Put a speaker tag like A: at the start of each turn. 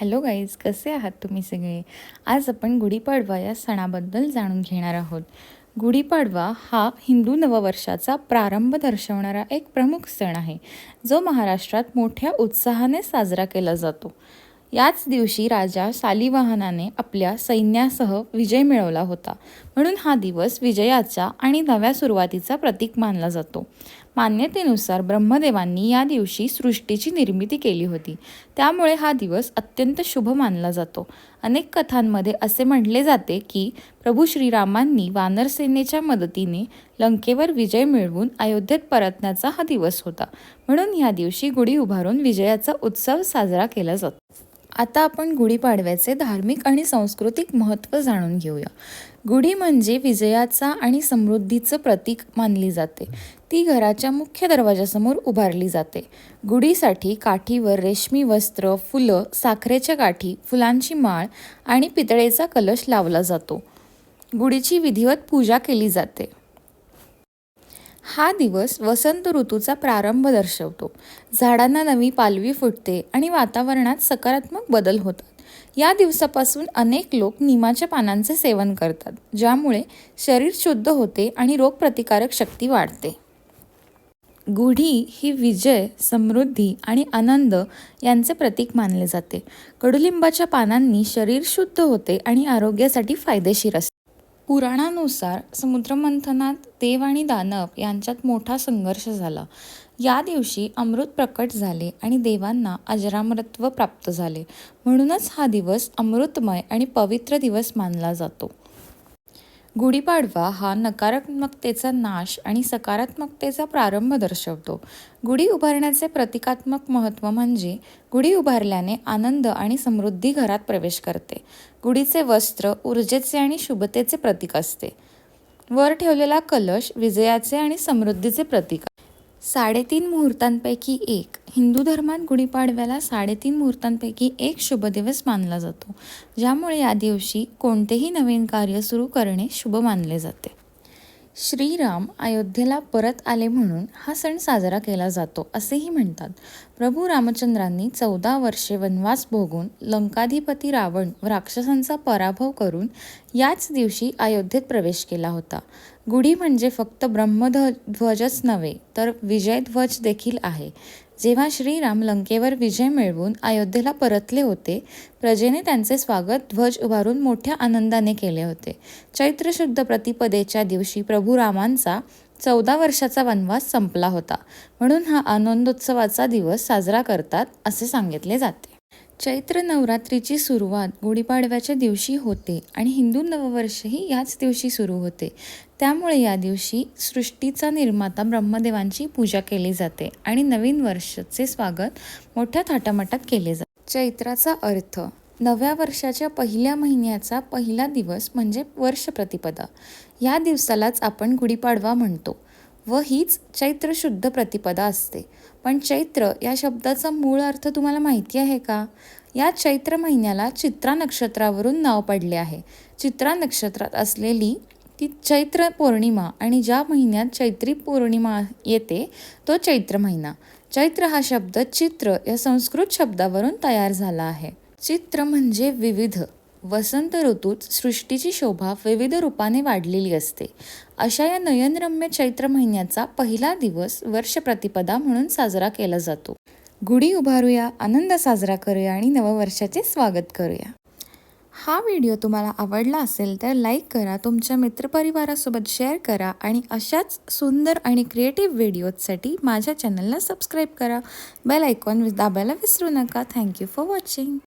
A: Hello guys कसे आहात तुम्ही सगळे? आज आपण गुढीपाडवा या सणाबद्दल जाणून घेणार आहोत. गुढीपाडवा हा हिंदू नववर्षाचा प्रारंभ दर्शवणारा एक प्रमुख सण आहे जो महाराष्ट्रात मोठ्या उत्साहाने साजरा केला जातो. याच दिवशी राजा शालिवाहनाने आपल्या सैन्यासह विजय मिळवला होता. म्हणून हा दिवस विजयाचा आणि नव्या सुरुवातीचा प्रतीक मानला जातो. मान्यतेनुसार ब्रह्मदेवांनी या दिवशी सृष्टीची निर्मिती केली होती. त्यामुळे हा दिवस अत्यंत शुभ मानला जातो. अनेक कथांमध्ये असे म्हटले जाते की प्रभू श्रीरामांनी वानरसेनेच्या मदतीने लंकेवर विजय मिळवून अयोध्येत परतण्याचा हा दिवस होता. म्हणून या दिवशी गुढी उभारून विजयाचा उत्सव साजरा केला जातो. आता आपण गुढीपाडव्याचे धार्मिक आणि सांस्कृतिक महत्त्व जाणून घेऊया. गुढी म्हणजे विजयाचा आणि समृद्धीचं प्रतीक मानली जाते. ती घराच्या मुख्य दरवाजासमोर उभारली जाते. गुढीसाठी काठीवर रेशमी वस्त्र फुलं साखरेच्या काठी फुलांची माळ आणि पितळेचा कलश लावला जातो. गुढीची विधिवत पूजा केली जाते. हा दिवस वसंत ऋतूचा प्रारंभ दर्शवतो. झाडांना नवी पालवी फुटते आणि वातावरणात सकारात्मक बदल होतात. या दिवसापासून अनेक लोक निमाच्या पानांचे सेवन करतात ज्यामुळे शरीर शुद्ध होते आणि रोगप्रतिकारक शक्ती वाढते. गुढी ही विजय समृद्धी आणि आनंद यांचे प्रतीक मानले जाते. कडुलिंबाच्या पानांनी शरीर शुद्ध होते आणि आरोग्यासाठी फायदेशीर असते. पुराणानुसार समुद्रमंथनात देव आणि दानव यांच्यात मोठा संघर्ष झाला. या दिवशी अमृत प्रकट झाले आणि देवांना अजरामरत्व प्राप्त झाले. म्हणूनच हा दिवस अमृतमय आणि पवित्र दिवस मानला जातो. गुढीपाडवा हा नकारात्मकतेचा नाश आणि सकारात्मकतेचा प्रारंभ दर्शवतो. गुढी उभारण्याचे प्रतिकात्मक महत्त्व म्हणजे गुढी उभारल्याने आनंद आणि समृद्धी घरात प्रवेश करते. गुढीचे वस्त्र ऊर्जेचे आणि शुभतेचे प्रतीक असते. वर ठेवलेला कलश विजयाचे आणि समृद्धीचे प्रतीक साडेतीन मुहूर्तांपैकी एक. हिंदू धर्मात गुढीपाडव्याला साडेतीन मुहूर्तांपैकी एक शुभ दिवस मानला जातो. ज्यामुळे या दिवशी कोणतेही नवीन कार्य सुरू करणे शुभ मानले जाते. श्रीराम अयोध्येला परत आले म्हणून हा सण साजरा केला जातो असेही म्हणतात. प्रभू रामचंद्रांनी चौदा वर्षे वनवास भोगून लंकाधिपती रावण व राक्षसांचा पराभव करून याच दिवशी अयोध्येत प्रवेश केला होता. गुढी म्हणजे फक्त ब्रह्मध्वजच नव्हे तर विजयध्वज देखील आहे. जेव्हा श्रीराम लंकेवर विजय मिळवून अयोध्येला परतले होते प्रजेने त्यांचे स्वागत ध्वज उभारून मोठ्या आनंदाने केले होते. चैत्र शुद्ध प्रतिपदेच्या दिवशी प्रभू रामांचा चौदा वर्षाचा वनवास संपला होता. म्हणून हा आनंदोत्सवाचा दिवस साजरा करतात असे सांगितले जाते. चैत्र नवरात्रीची सुरुवात गुढीपाडव्याच्या दिवशी होते आणि हिंदू नववर्षही याच दिवशी सुरू होते. त्यामुळे या दिवशी सृष्टीचा निर्माता ब्रह्मदेवांची पूजा केली जाते आणि नवीन वर्षाचे स्वागत मोठ्या थाटामाटात केले जाते. चैत्राचा अर्थ नव्या वर्षाच्या पहिल्या महिन्याचा पहिला दिवस म्हणजे वर्ष प्रतिपदा. या दिवसालाच आपण गुढीपाडवा म्हणतो. व हीच चैत्र शुद्ध प्रतिपदा असते. पण चैत्र या शब्दाचा मूळ अर्थ तुम्हाला माहिती आहे का? या चैत्र महिन्याला चित्रा नक्षत्रावरून नाव पडले आहे. चित्रा नक्षत्रात असलेली ती चैत्र पौर्णिमा आणि ज्या महिन्यात चैत्री पौर्णिमा येते तो चैत्र महिना. चैत्र हा शब्द चित्र या संस्कृत शब्दावरून तयार झाला आहे. चित्र म्हणजे विविध. वसंत ऋतूत सृष्टीची शोभा विविध रूपाने वाढलेली असते. अशा या नयनरम्य चैत्र महिन्याचा पहिला दिवस वर्ष प्रतिपदा म्हणून साजरा केला जातो. गुढी उभारूया आनंद साजरा करूया आणि नववर्षाचे स्वागत करूया. हा व्हिडिओ तुम्हाला आवडला असेल तर लाईक करा तुमच्या मित्रपरिवारासोबत शेअर करा आणि अशाच सुंदर आणि क्रिएटिव्ह व्हिडिओजसाठी माझ्या चॅनलला सबस्क्राईब करा. बेल आयकॉन दाबायला विसरू नका. Thank you for watching.